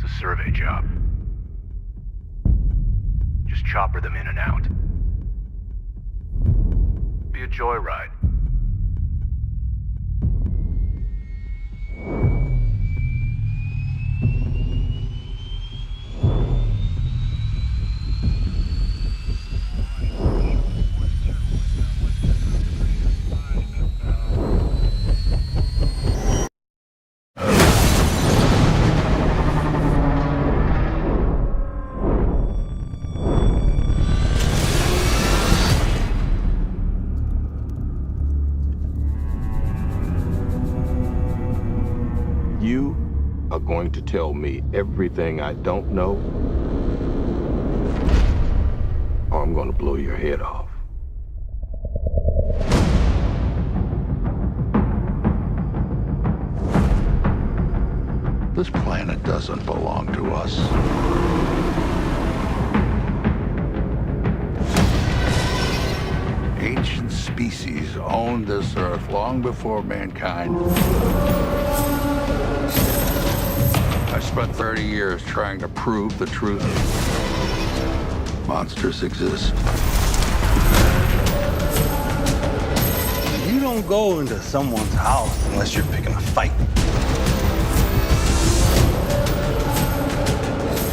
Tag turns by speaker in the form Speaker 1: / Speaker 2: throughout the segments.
Speaker 1: It's a survey job. Just chopper them in and out. Be a joyride.
Speaker 2: You are going to tell me everything I don't know, or I'm going to blow your head off.
Speaker 3: This planet doesn't belong to us. Ancient species owned this Earth long before mankind. I spent 30 years trying to prove the truth. Monsters exist.
Speaker 4: You don't go into someone's house unless you're picking a fight.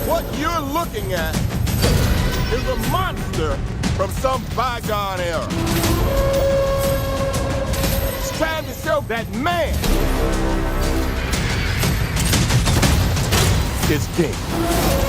Speaker 5: What you're looking at is a monster from some bygone era. It's trying to show that man is king.